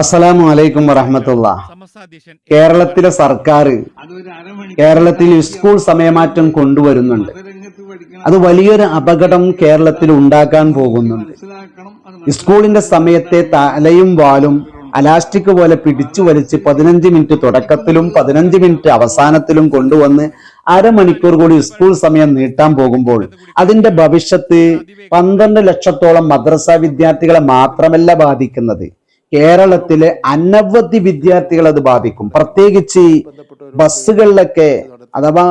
അസ്സലാമു അലൈക്കും വറഹമത്തുള്ള. കേരളത്തിലെ സർക്കാർ കേരളത്തിൽ സ്കൂൾ സമയമാറ്റം കൊണ്ടുവരുന്നുണ്ട്. അത് വലിയൊരു അപകടം കേരളത്തിൽ ഉണ്ടാക്കാൻ പോകുന്നുണ്ട്. സ്കൂളിന്റെ സമയത്തെ തലയും വാലും അലാസ്റ്റിക് പോലെ പിടിച്ചു വലിച്ച് പതിനഞ്ച് മിനിറ്റ് തുടക്കത്തിലും പതിനഞ്ച് മിനിറ്റ് അവസാനത്തിലും കൊണ്ടുവന്ന് അരമണിക്കൂർ കൂടി സ്കൂൾ സമയം നീട്ടാൻ പോകുമ്പോൾ അതിന്റെ ഭവിഷ്യത്ത് പന്ത്രണ്ട് ലക്ഷത്തോളം മദ്രസ വിദ്യാർത്ഥികളെ മാത്രമല്ല ബാധിക്കുന്നത്. കേരളത്തിലെ അനവധി വിദ്യാർത്ഥികൾ അത് ബാധിക്കും. പ്രത്യേകിച്ച് ബസ്സുകളിലൊക്കെ അഥവാ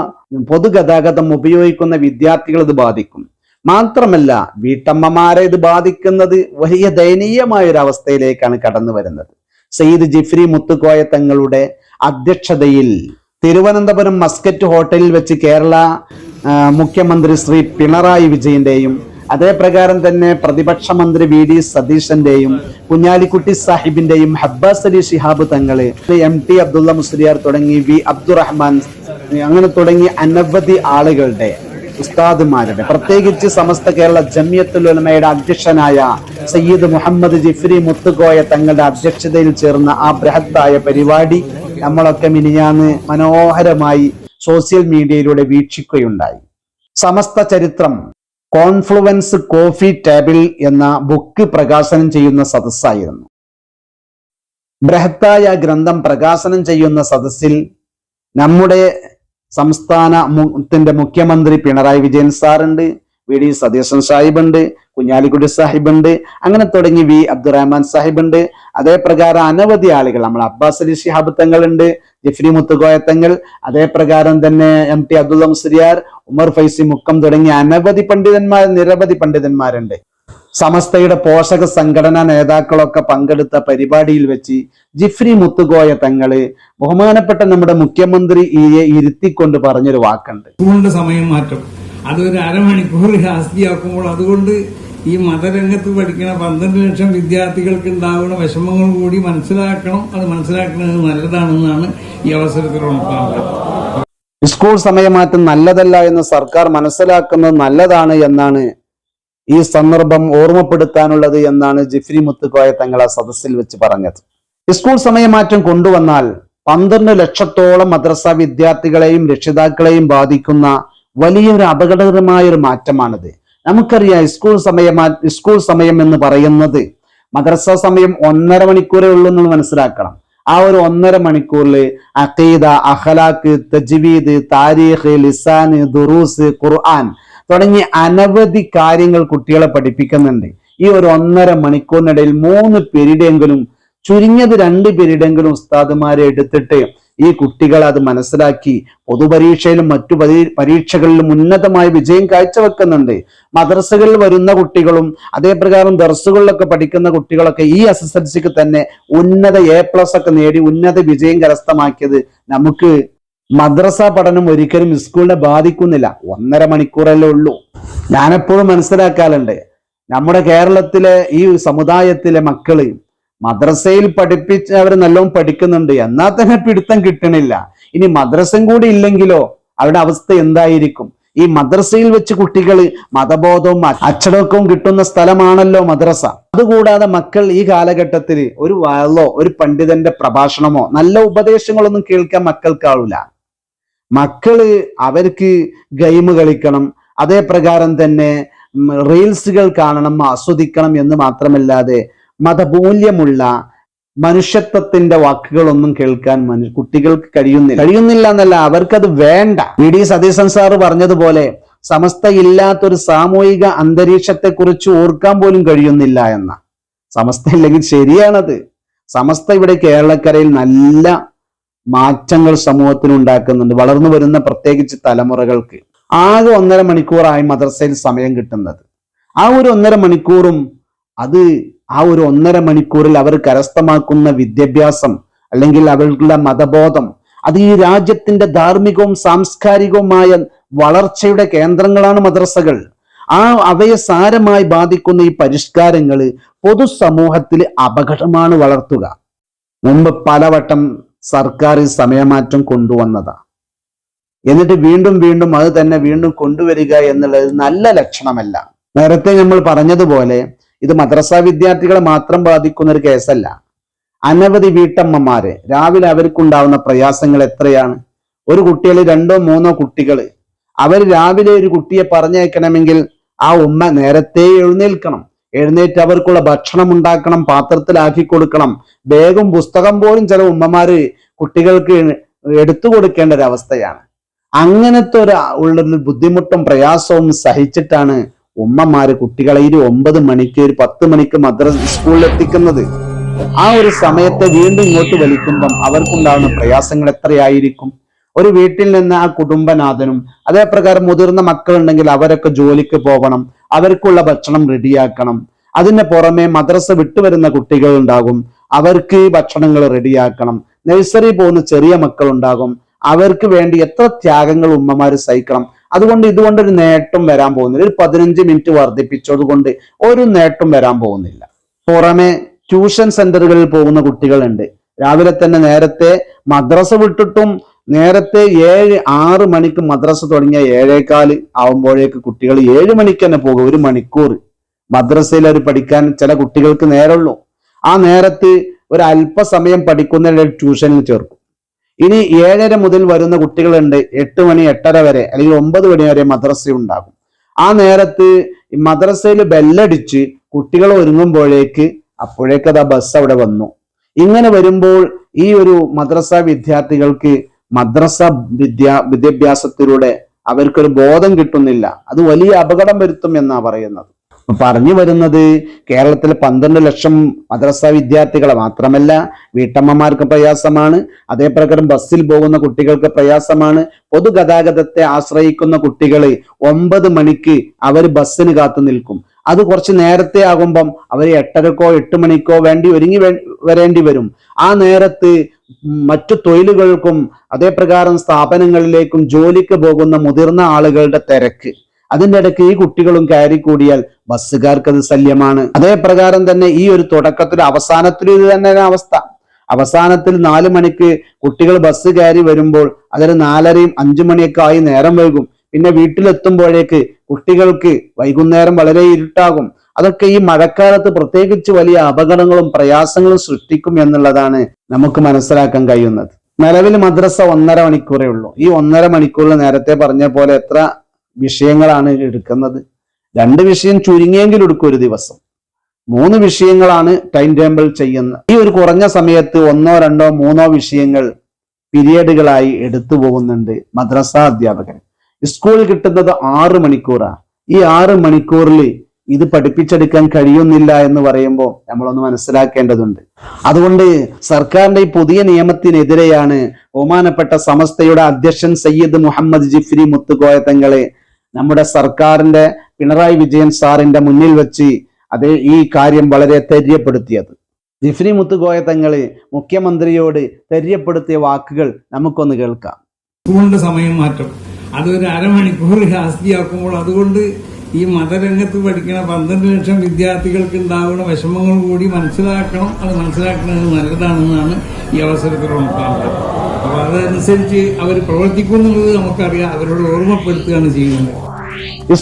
പൊതുഗതാഗതം ഉപയോഗിക്കുന്ന വിദ്യാർത്ഥികൾ അത് ബാധിക്കും. മാത്രമല്ല വീട്ടമ്മമാരെ ഇത് ബാധിക്കുന്നത് വലിയ ദയനീയമായ ഒരു അവസ്ഥയിലേക്കാണ് കടന്നു വരുന്നത്. സയ്യിദ് ജിഫ്രി മുത്തുക്കോയ തങ്ങളുടെ അധ്യക്ഷതയിൽ തിരുവനന്തപുരം മസ്കറ്റ് ഹോട്ടലിൽ വെച്ച് കേരള മുഖ്യമന്ത്രി ശ്രീ പിണറായി വിജയന്റെയും അതേ പ്രകാരം തന്നെ പ്രതിപക്ഷ മന്ത്രി വി ഡി സതീശന്റെയും കുഞ്ഞാലിക്കുട്ടി സാഹിബിന്റെയും ഹബ്ബാസ് അലി ഷിഹാബ് തങ്ങൾ എം ടി അബ്ദുള്ള മുസ്ലിയാർ തുടങ്ങി വി അബ്ദുറഹ്മാൻ അങ്ങനെ തുടങ്ങി അനവധി ആളുകളുടെ ഉസ്താദുമാരുടെ പ്രത്യേകിച്ച് സമസ്ത കേരള ജമ്യത്തുലമയുടെ അധ്യക്ഷനായ സയ്യിദ് മുഹമ്മദ് ജിഫ്രി മുത്തുകോയ തങ്ങളുടെ അധ്യക്ഷതയിൽ ചേർന്ന ആ ബൃഹത്തായ പരിപാടി നമ്മളൊക്കെ മിനിഞ്ഞാന്ന് മനോഹരമായി സോഷ്യൽ മീഡിയയിലൂടെ വീക്ഷിക്കുകയുണ്ടായി. സമസ്ത ചരിത്രം കോൺഫ്ലുവൻസ് കോഫി ടേബിൾ എന്ന ബുക്ക് പ്രകാശനം ചെയ്യുന്ന സദസ്സായിരുന്നു. ബൃഹത്തായ ഗ്രന്ഥം പ്രകാശനം ചെയ്യുന്ന സദസ്സിൽ നമ്മുടെ സംസ്ഥാന ത്തിന്റെ മുഖ്യമന്ത്രി പിണറായി വിജയൻ സാറുണ്ട്. വി ഡി സതീശൻ സാഹിബുണ്ട് കുഞ്ഞാലിക്കുട്ടി സാഹിബുണ്ട് അങ്ങനെ തുടങ്ങി വി. അബ്ദുറഹ്മാൻ സാഹിബുണ്ട്. അതേപ്രകാരം അനവധി ആളുകൾ നമ്മൾ അബ്ബാസ് അലി ഷിഹാബ് ജഫ്രി മുത്തുകോയ തങ്ങൾ അതേപ്രകാരം തന്നെ എം ടി അബ്ദുള്ള മുസ്ലിയാർ ഉമർ ഫൈസി മുക്കം തുടങ്ങിയ അനവധി പണ്ഡിതന്മാർ നിരവധി പണ്ഡിതന്മാരുണ്ട്. സമസ്തയുടെ പോഷക സംഘടനാ നേതാക്കളൊക്കെ പങ്കെടുത്ത പരിപാടിയിൽ വെച്ച് ജിഫ്രി മുത്തുകോയ തങ്ങൾ ബഹുമാനപ്പെട്ട നമ്മുടെ മുഖ്യമന്ത്രി ഇരുത്തിക്കൊണ്ട് പറഞ്ഞൊരു വാക്കുണ്ട്. സമയം മാറ്റം. അതൊരു അരമണിക്കൂർ ശാസ്തിയാക്കുമ്പോൾ അതുകൊണ്ട് ഈ മതരംഗത്ത് പഠിക്കുന്ന പന്ത്രണ്ട് ലക്ഷം വിദ്യാർത്ഥികൾക്ക് ഉണ്ടാകുന്ന വിഷമങ്ങൾ കൂടി മനസ്സിലാക്കണം. അത് മനസ്സിലാക്കുന്നത് നല്ലതാണെന്നാണ് ഈ അവസരത്തിൽ ഉണർത്താറുള്ളത് സ്കൂൾ സമയമാറ്റം നല്ലതല്ല എന്ന് സർക്കാർ മനസ്സിലാക്കുന്നത് നല്ലതാണ് എന്നാണ് ഈ സന്ദർഭം ഓർമ്മപ്പെടുത്താനുള്ളത് എന്നാണ് ജിഫ്രി മുത്തുക്കോയ തങ്ങൾ ആ സദസ്സിൽ വെച്ച് പറഞ്ഞത്. സ്കൂൾ സമയമാറ്റം കൊണ്ടുവന്നാൽ പന്ത്രണ്ട് ലക്ഷത്തോളം മദ്രസ വിദ്യാർത്ഥികളെയും രക്ഷിതാക്കളെയും ബാധിക്കുന്ന വലിയൊരു അപകടകരമായ ഒരു മാറ്റമാണത്. നമുക്കറിയാം സ്കൂൾ സമയമാ സ്കൂൾ സമയം എന്ന് പറയുന്നത് മദ്രസ സമയം ഒന്നര മണിക്കൂറേ ഉള്ളൂ എന്ന് മനസ്സിലാക്കണം. ആ ഒരു ഒന്നര മണിക്കൂറിൽ അഖീദ അഖലാഖ് തജ്വീദ് താരീഖ് ലിസാന് ദുറൂസ് ഖുർആൻ തുടങ്ങിയ അനവധി കാര്യങ്ങൾ കുട്ടികളെ പഠിപ്പിക്കുന്നുണ്ട്. ഈ ഒരു ഒന്നര മണിക്കൂറിനിടയിൽ മൂന്ന് പീരീഡെങ്കിലും ചുരുങ്ങിയത് രണ്ട് പീരീഡെങ്കിലും ഉസ്താദുമാരെ എടുത്തിട്ട് ഈ കുട്ടികൾ അത് മനസ്സിലാക്കി പൊതുപരീക്ഷയിലും മറ്റു പരീ- പരീക്ഷകളിലും ഉന്നതമായ വിജയം കാഴ്ചവെക്കുന്നുണ്ട്. മദ്രസകളിൽ വരുന്ന കുട്ടികളും അതേപ്രകാരം ദർസുകളിലൊക്കെ പഠിക്കുന്ന കുട്ടികളൊക്കെ ഈ എസ് എസ് എൽ സിക്ക് തന്നെ ഉന്നത എ പ്ലസ് ഒക്കെ നേടി ഉന്നത വിജയം കരസ്ഥമാക്കിയത് നമുക്ക് മദ്രസ പഠനം ഒരിക്കലും സ്കൂളിനെ ബാധിക്കുന്നില്ല. ഒന്നര മണിക്കൂറല്ലേ ഉള്ളൂ. ഞാനെപ്പോഴും മനസ്സിലാക്കാറുണ്ട്. നമ്മുടെ കേരളത്തിലെ ഈ സമുദായത്തിലെ മക്കൾ മദ്രസയിൽ പഠിപ്പിച്ച് അവർ നല്ലോണം പഠിക്കുന്നുണ്ട്. എന്നാൽ തന്നെ പിടുത്തം കിട്ടണില്ല. ഇനി മദ്രസം കൂടി ഇല്ലെങ്കിലോ അവരുടെ അവസ്ഥ എന്തായിരിക്കും? ഈ മദ്രസയിൽ വെച്ച് കുട്ടികൾ മതബോധവും അച്ചടക്കവും കിട്ടുന്ന സ്ഥലമാണല്ലോ മദ്രസ. അതുകൂടാതെ മക്കൾ ഈ കാലഘട്ടത്തിൽ ഒരു വളോ ഒരു പണ്ഡിതന്റെ പ്രഭാഷണമോ നല്ല ഉപദേശങ്ങളൊന്നും കേൾക്കാൻ മക്കൾക്കാവില്ല മക്കൾ അവർക്ക് ഗെയിം കളിക്കണം. അതേ പ്രകാരം തന്നെ റീൽസുകൾ കാണണം ആസ്വദിക്കണം എന്ന് മാത്രമല്ലാതെ മതമൂല്യമുള്ള മനുഷ്യത്വത്തിന്റെ വാക്കുകളൊന്നും കേൾക്കാൻ കുട്ടികൾക്ക് കഴിയുന്നില്ല. കഴിയുന്നില്ല എന്നല്ല അവർക്കത് വേണ്ട. വി. ഡി. സതീശൻ പറഞ്ഞതുപോലെ സമസ്ത ഇല്ലാത്തൊരു സാമൂഹിക അന്തരീക്ഷത്തെ കുറിച്ച് ഓർക്കാൻ പോലും കഴിയുന്നില്ല എന്ന. സമസ്ത ഇല്ലെങ്കിൽ ശരിയാണത്. സമസ്ത ഇവിടെ കേരളക്കരയിൽ നല്ല മാറ്റങ്ങൾ സമൂഹത്തിന് ഉണ്ടാക്കുന്നുണ്ട് വളർന്നു വരുന്ന പ്രത്യേകിച്ച് തലമുറകൾക്ക്. ആകെ ഒന്നര മണിക്കൂറായി മദ്രസയിൽ സമയം കിട്ടുന്നത്. ആ ഒരു ഒന്നര മണിക്കൂറും അത് ആ ഒരു ഒന്നര മണിക്കൂറിൽ അവർ കരസ്ഥമാക്കുന്ന വിദ്യാഭ്യാസം അല്ലെങ്കിൽ അവരുടെ മതബോധം അത് ഈ രാജ്യത്തിന്റെ ധാർമ്മികവും സാംസ്കാരികവുമായ വളർച്ചയുടെ കേന്ദ്രങ്ങളാണ് മദ്രസകൾ. ആ അവയെ സാരമായി ബാധിക്കുന്ന ഈ പരിഷ്കാരങ്ങൾ പൊതുസമൂഹത്തിൽ അപകടമാണ് വളർത്തുക. മുമ്പ് പലവട്ടം സർക്കാർ ഈ സമയമാറ്റം കൊണ്ടുവന്നതാ. എന്നിട്ട് വീണ്ടും വീണ്ടും അത് തന്നെ വീണ്ടും കൊണ്ടുവരിക എന്നുള്ളത് നല്ല ലക്ഷണമല്ല. നേരത്തെ നമ്മൾ പറഞ്ഞതുപോലെ ഇത് മദ്രസ വിദ്യാർത്ഥികളെ മാത്രം ബാധിക്കുന്ന ഒരു കേസല്ല. അനവധി വീട്ടമ്മമാര് രാവിലെ അവർക്കുണ്ടാവുന്ന പ്രയാസങ്ങൾ എത്രയാണ്? ഒരു കുട്ടികൾ രണ്ടോ മൂന്നോ കുട്ടികൾ അവർ രാവിലെ ഒരു കുട്ടിയെ പറഞ്ഞയക്കണമെങ്കിൽ ആ ഉമ്മ നേരത്തെ എഴുന്നേൽക്കണം. എഴുന്നേറ്റ് അവർക്കുള്ള ഭക്ഷണം ഉണ്ടാക്കണം പാത്രത്തിലാക്കി കൊടുക്കണം. ബാഗും പുസ്തകം പോലും ചില ഉമ്മമാര് കുട്ടികൾക്ക് എടുത്തു കൊടുക്കേണ്ട ഒരു അവസ്ഥയാണ്. അങ്ങനത്തെ ഒരു ഉള്ളൊരു ബുദ്ധിമുട്ടും പ്രയാസവും സഹിച്ചിട്ടാണ് ഉമ്മമാര് കുട്ടികളെ ഒരു ഒമ്പത് മണിക്ക് ഒരു പത്ത് മണിക്ക് മദ്രസ് സ്കൂളിൽ എത്തിക്കുന്നത് ആ ഒരു സമയത്തെ വീണ്ടും ഇങ്ങോട്ട് വലിക്കുമ്പം അവർക്കുണ്ടാകുന്ന പ്രയാസങ്ങൾ എത്രയായിരിക്കും? ഒരു വീട്ടിൽ നിന്ന് ആ കുടുംബനാഥനും അതേപ്രകാരം മുതിർന്ന മക്കളുണ്ടെങ്കിൽ അവരൊക്കെ ജോലിക്ക് പോകണം അവർക്കുള്ള ഭക്ഷണം റെഡിയാക്കണം. അതിന് പുറമെ മദ്രസ വിട്ടുവരുന്ന കുട്ടികൾ ഉണ്ടാകും അവർക്ക് ഭക്ഷണങ്ങൾ റെഡിയാക്കണം. നഴ്സറി പോകുന്ന ചെറിയ മക്കളുണ്ടാകും അവർക്ക് വേണ്ടി എത്ര ത്യാഗങ്ങൾ ഉമ്മമാര് സഹിക്കണം. അതുകൊണ്ട് ഇതുകൊണ്ട് ഒരു നേട്ടം വരാൻ പോകുന്നില്ല. ഒരു പതിനഞ്ച് മിനിറ്റ് വർദ്ധിപ്പിച്ചതുകൊണ്ട് ഒരു നേട്ടം വരാൻ പോകുന്നില്ല. പുറമെ ട്യൂഷൻ സെന്ററുകളിൽ പോകുന്ന കുട്ടികളുണ്ട്. രാവിലെ തന്നെ നേരത്തെ മദ്രസ വിട്ടിട്ടും നേരത്തെ ഏഴ് ആറ് മണിക്ക് മദ്രസ തുടങ്ങിയ ഏഴേക്കാൽ ആവുമ്പോഴേക്ക് കുട്ടികൾ ഏഴ് മണിക്ക് തന്നെ പോകും ഒരു മണിക്കൂർ. മദ്രസയിൽ അവർ പഠിക്കാൻ ചില കുട്ടികൾക്ക് നേരമുള്ളൂ. ആ നേരത്ത് ഒരു അല്പസമയം പഠിക്കുന്ന ട്യൂഷനിൽ ചേർക്കും. ഇനി ഏഴര മുതൽ വരുന്ന കുട്ടികളുണ്ട് എട്ട് മണി എട്ടര വരെ അല്ലെങ്കിൽ ഒമ്പത് മണി വരെ മദ്രസ ഉണ്ടാകും. ആ നേരത്ത് മദ്രസയിൽ ബെല്ലടിച്ച് കുട്ടികൾ ഒരുങ്ങുമ്പോഴേക്ക് അപ്പോഴേക്ക് അത് ആ ബസ് അവിടെ വന്നു. ഇങ്ങനെ വരുമ്പോൾ ഈ ഒരു മദ്രസ വിദ്യാർത്ഥികൾക്ക് മദ്രസ വിദ്യാ വിദ്യാഭ്യാസത്തിലൂടെ അവർക്കൊരു ബോധം കിട്ടുന്നില്ല. അത് വലിയ അപകടം വരുത്തും എന്നാണ് പറയുന്നത്. പറഞ്ഞു വരുന്നത് കേരളത്തിലെ പന്ത്രണ്ട് ലക്ഷം മദ്രസ വിദ്യാർത്ഥികളെ മാത്രമല്ല വീട്ടമ്മമാർക്ക് പ്രയാസമാണ്. അതേപ്രകാരം ബസ്സിൽ പോകുന്ന കുട്ടികൾക്ക് പ്രയാസമാണ്. പൊതുഗതാഗതത്തെ ആശ്രയിക്കുന്ന കുട്ടികൾ ഒമ്പത് മണിക്ക് അവർ ബസ്സിന് കാത്തു നിൽക്കും. അത് കുറച്ച് നേരത്തെ ആകുമ്പം അവർ എട്ടരക്കോ എട്ട് മണിക്കോ വേണ്ടി ഒരുങ്ങി വരേണ്ടി വരും. ആ നേരത്ത് മറ്റു തൊഴിലുകൾക്കും അതേപ്രകാരം സ്ഥാപനങ്ങളിലേക്കും ജോലിക്ക് പോകുന്ന മുതിർന്ന ആളുകളുടെ തിരക്ക്. അതിന്റെ ഇടയ്ക്ക് ഈ കുട്ടികളും കയറി കൂടിയാൽ ബസ്സുകാർക്ക് അത് ശല്യമാണ് അതേപ്രകാരം തന്നെ ഈ ഒരു തുടക്കത്തിൽ അവസാനത്തിലും ഇത് തന്നെ അവസ്ഥ. അവസാനത്തിൽ നാല് മണിക്ക് കുട്ടികൾ ബസ് കയറി വരുമ്പോൾ അതൊരു നാലരയും അഞ്ചു മണിയൊക്കെ ആയി നേരം വൈകും. പിന്നെ വീട്ടിലെത്തുമ്പോഴേക്ക് കുട്ടികൾക്ക് വൈകുന്നേരം വളരെ ഇരുട്ടാകും. അതൊക്കെ ഈ മഴക്കാലത്ത് പ്രത്യേകിച്ച് വലിയ അപകടങ്ങളും പ്രയാസങ്ങളും സൃഷ്ടിക്കും എന്നുള്ളതാണ് നമുക്ക് മനസ്സിലാക്കാൻ കഴിയുന്നത്. നിലവിൽ മദ്രസ ഒന്നര മണിക്കൂറേ ഉള്ളൂ. ഈ ഒന്നര മണിക്കൂറിൽ നേരത്തെ പറഞ്ഞ പോലെ എത്ര വിഷയങ്ങളാണ് എടുക്കുന്നത്. രണ്ട് വിഷയം ചുരുങ്ങിയെങ്കിലും എടുക്കും ഒരു ദിവസം. മൂന്ന് വിഷയങ്ങളാണ് ടൈം ടേബിൾ ചെയ്യുന്നത് ഈ ഒരു കുറഞ്ഞ സമയത്ത് ഒന്നോ രണ്ടോ മൂന്നോ വിഷയങ്ങൾ പീരിയഡുകളായി എടുത്തു പോകുന്നുണ്ട് മദ്രസ അധ്യാപകൻ. സ്കൂളിൽ കിട്ടുന്നത് ആറ് മണിക്കൂറാണ് ഈ ആറ് മണിക്കൂറിൽ ഇത് പഠിപ്പിച്ചെടുക്കാൻ കഴിയുന്നില്ല എന്ന് പറയുമ്പോൾ നമ്മളൊന്ന് മനസ്സിലാക്കേണ്ടതുണ്ട്. അതുകൊണ്ട് സർക്കാരിന്റെ ഈ പുതിയ നിയമത്തിനെതിരെയാണ് ബഹുമാനപ്പെട്ട സമസ്തയുടെ അധ്യക്ഷൻ സയ്യിദ് മുഹമ്മദ് ജിഫ്രി മുത്തുകോയ തങ്ങളെ നമ്മുടെ സർക്കാരിന്റെ പിണറായി വിജയൻ സാറിന്റെ മുന്നിൽ വെച്ച് അത് ഈ കാര്യം വളരെ തെര്യപ്പെടുത്തിയത്. ജിഫ്രി മുത്തുകോയ തങ്ങൾ മുഖ്യമന്ത്രിയോട് തെര്യപ്പെടുത്തിയ വാക്കുകൾ നമുക്കൊന്ന് കേൾക്കാം. സ്കൂളിന്റെ സമയം മാറ്റം. അതൊരു അരമണിക്കൂർ ഹാസ്തിയാക്കുമ്പോൾ അതുകൊണ്ട് ഈ മതരംഗത്ത് പഠിക്കുന്ന പന്ത്രണ്ട് ലക്ഷം വിദ്യാർത്ഥികൾക്ക് ഉണ്ടാകുന്ന വിഷമങ്ങൾ കൂടി മനസ്സിലാക്കണം. അത് മനസ്സിലാക്കുന്നത് നല്ലതാണെന്നാണ് ഈ അവസരത്തിൽ നോക്കാറുള്ളത് അപ്പൊ അതനുസരിച്ച് അവർ പ്രവർത്തിക്കുന്നുള്ളത് നമുക്കറിയാം. അവരോട് ഓർമ്മപ്പെടുത്തുകയാണ് ചെയ്യുന്നത്.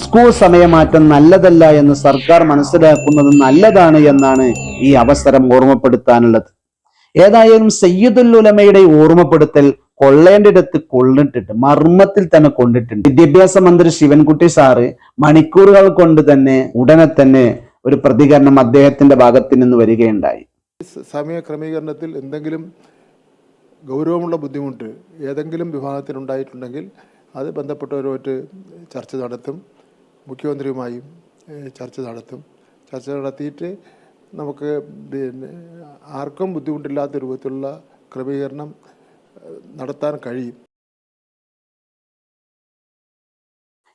സ്കൂൾ സമയമാറ്റം നല്ലതല്ല എന്ന് സർക്കാർ മനസ്സിലാക്കുന്നത് നല്ലതാണ് എന്നാണ് ഈ അവസരം ഓർമ്മപ്പെടുത്താനുള്ളത്. ഏതായാലും സയ്യിദുൽ ഉലമയുടെ ഓർമ്മപ്പെടുത്തൽ കൊള്ളേണ്ടിടത്ത് കൊള്ളിട്ടിട്ട് മർമ്മത്തിൽ തന്നെ കൊണ്ടിട്ടുണ്ട്. വിദ്യാഭ്യാസ മന്ത്രി ശിവൻകുട്ടി സാറ് മണിക്കൂറുകൾ കൊണ്ട് തന്നെ ഉടനെ തന്നെ ഒരു പ്രതികരണം അദ്ദേഹത്തിന്റെ ഭാഗത്ത് നിന്ന് വരികയുണ്ടായി. സമയ ക്രമീകരണത്തിൽ എന്തെങ്കിലും ഗൗരവമുള്ള ബുദ്ധിമുട്ട് ഏതെങ്കിലും വിഭാഗത്തിനുണ്ടായിട്ടുണ്ടെങ്കിൽ അത് ബന്ധപ്പെട്ടവരുമായിട്ട് ചർച്ച നടത്തും മുഖ്യമന്ത്രിയുമായും ചർച്ച നടത്തും. ചർച്ച നടത്തിയിട്ട് നമുക്ക് പിന്നെ ആർക്കും ബുദ്ധിമുട്ടില്ലാത്ത രൂപത്തിലുള്ള ക്രമീകരണം നടത്താൻ കഴിയും.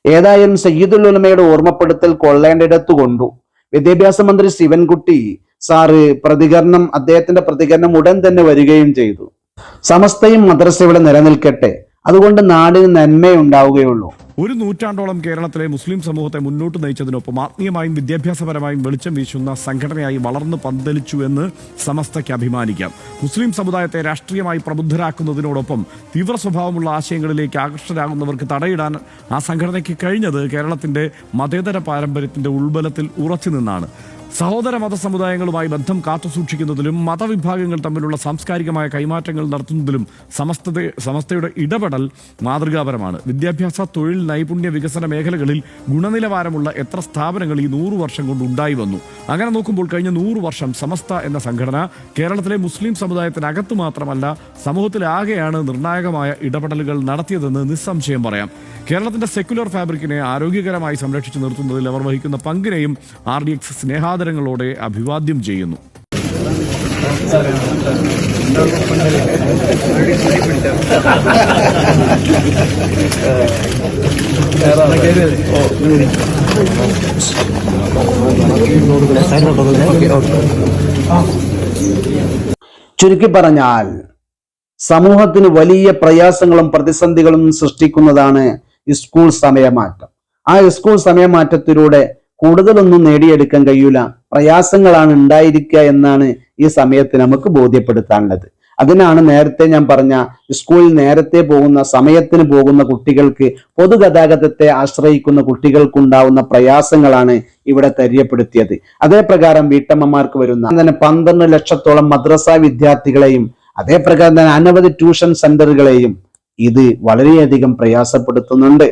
ഏതായാലും സയ്യിദുൽ ഉലമയുടെ ഓർമ്മപ്പെടുത്തൽ കൊള്ളേണ്ടിടത്ത് കൊണ്ടു. വിദ്യാഭ്യാസ മന്ത്രി ശിവൻകുട്ടി സാറ് പ്രതികരണം അദ്ദേഹത്തിന്റെ പ്രതികരണം ഉടൻ തന്നെ വരികയും ചെയ്തു. സമസ്തയും മദ്രസ ഇവിടെ നിലനിൽക്കട്ടെ. അതുകൊണ്ട് നാടിന് നന്മയുണ്ടാവുകയുള്ളൂ. ഒരു നൂറ്റാണ്ടോളം കേരളത്തിലെ മുസ്ലിം സമൂഹത്തെ മുന്നോട്ട് നയിച്ചതിനൊപ്പം ആത്മീയമായും വിദ്യാഭ്യാസപരമായും വെളിച്ചം വീശുന്ന സംഘടനയായി വളർന്നു പന്തലിച്ചു എന്ന് സമസ്തയ്ക്ക് അഭിമാനിക്കാം. മുസ്ലിം സമുദായത്തെ രാഷ്ട്രീയമായി പ്രബുദ്ധരാക്കുന്നതിനോടൊപ്പം തീവ്ര സ്വഭാവമുള്ള ആശയങ്ങളിലേക്ക് ആകർഷകരാകുന്നവർക്ക് തടയിടാൻ ആ സംഘടനയ്ക്ക് കഴിഞ്ഞത് കേരളത്തിന്റെ മതേതര പാരമ്പര്യത്തിന്റെ ഉൾബലത്തിൽ ഉറച്ചു നിന്നാണ്. സഹോദര മത സമുദായങ്ങളുമായി ബന്ധം കാത്തുസൂക്ഷിക്കുന്നതിലും മതവിഭാഗങ്ങൾ തമ്മിലുള്ള സാംസ്കാരികമായ കൈമാറ്റങ്ങൾ നടത്തുന്നതിലും സമസ്ത സമസ്തയുടെ ഇടപെടൽ മാതൃകാപരമാണ്. വിദ്യാഭ്യാസ തൊഴിൽ നൈപുണ്യ വികസന മേഖലകളിൽ ഗുണനിലവാരമുള്ള എത്ര സ്ഥാപനങ്ങൾ ഈ നൂറു വർഷം കൊണ്ട് ഉണ്ടായി വന്നു. അങ്ങനെ നോക്കുമ്പോൾ കഴിഞ്ഞ നൂറ് വർഷം സമസ്ത എന്ന സംഘടന കേരളത്തിലെ മുസ്ലിം സമുദായത്തിനകത്ത് മാത്രമല്ല സമൂഹത്തിലാകെയാണ് നിർണായകമായ ഇടപെടലുകൾ നടത്തിയതെന്ന് നിസ്സംശയം പറയാം. കേരളത്തിന്റെ സെക്യുലർ ഫാബ്രിക്കിനെ ആരോഗ്യകരമായി സംരക്ഷിച്ചു നിർത്തുന്നതിൽ അവർ വഹിക്കുന്ന പങ്കിനെയും ആർ ഡി എക്സ് സ്നേഹാദരങ്ങളോടെ അഭിവാദ്യം ചെയ്യുന്നു. ചുരുക്കി പറഞ്ഞാൽ സമൂഹത്തിന് വലിയ പ്രയാസങ്ങളും പ്രതിസന്ധികളും സൃഷ്ടിക്കുന്നതാണ് സ്കൂൾ സമയമാറ്റം. ആ സ്കൂൾ സമയമാറ്റത്തിലൂടെ കൂടുതലൊന്നും നേടിയെടുക്കാൻ കഴിയൂല. പ്രയാസങ്ങളാണ് ഉണ്ടായിരിക്കുക എന്നാണ് ഈ സമയത്ത് നമുക്ക് ബോധ്യപ്പെടുത്താനുള്ളത്. അതിനാണ് നേരത്തെ ഞാൻ പറഞ്ഞ സ്കൂളിൽ നേരത്തെ പോകുന്ന സമയത്തിന് പോകുന്ന കുട്ടികൾക്ക് പൊതുഗതാഗതത്തെ ആശ്രയിക്കുന്ന കുട്ടികൾക്കുണ്ടാവുന്ന പ്രയാസങ്ങളാണ് ഇവിടെ തെര്യപ്പെടുത്തിയത്. അതേപ്രകാരം വീട്ടമ്മമാർക്ക് വരുന്ന അങ്ങനെ പന്ത്രണ്ട് ലക്ഷത്തോളം മദ്രസ വിദ്യാർത്ഥികളെയും അതേപ്രകാരം തന്നെ അനവധി ട്യൂഷൻ സെന്ററുകളെയും ഇത് വളരെയധികം പ്രയാസപ്പെടുത്തുന്നുണ്ട്.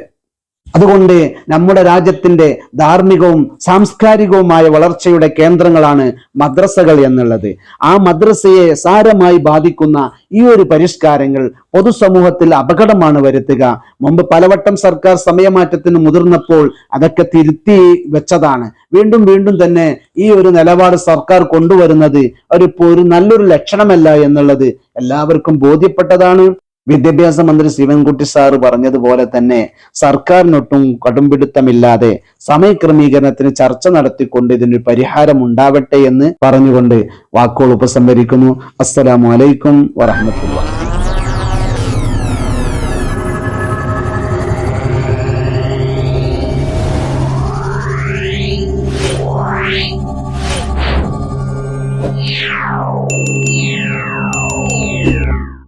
അതുകൊണ്ട് നമ്മുടെ രാജ്യത്തിന്റെ ധാർമ്മികവും സാംസ്കാരികവുമായ വളർച്ചയുടെ കേന്ദ്രങ്ങളാണ് മദ്രസകൾ എന്നുള്ളത്. ആ മദ്രസയെ സാരമായി ബാധിക്കുന്ന ഈ ഒരു പരിഷ്കാരങ്ങൾ പൊതുസമൂഹത്തിൽ അപകടമാണ് വരുത്തുക. മുമ്പ് പലവട്ടം സർക്കാർ സമയമാറ്റത്തിന് മുതിർന്നപ്പോൾ അതൊക്കെ തിരുത്തി വെച്ചതാണ്. വീണ്ടും വീണ്ടും തന്നെ ഈ ഒരു നിലപാട് സർക്കാർ കൊണ്ടുവരുന്നത് ഒരു നല്ലൊരു ലക്ഷണമല്ല എന്നുള്ളത് എല്ലാവർക്കും ബോധ്യപ്പെട്ടതാണ്. വിദ്യാഭ്യാസ മന്ത്രി ശിവൻകുട്ടി സാറ് പറഞ്ഞതുപോലെ തന്നെ സർക്കാരിനൊട്ടും കടുംപിടുത്തമില്ലാതെ സമയക്രമീകരണത്തിന് ചർച്ച നടത്തിക്കൊണ്ട് ഇതിനൊരു പരിഹാരം ഉണ്ടാവട്ടെ എന്ന് പറഞ്ഞുകൊണ്ട് വാക്കുകൾ ഉപസംഹരിക്കുന്നു. അസ്സലാമു അലൈക്കും വറഹമത്തുള്ള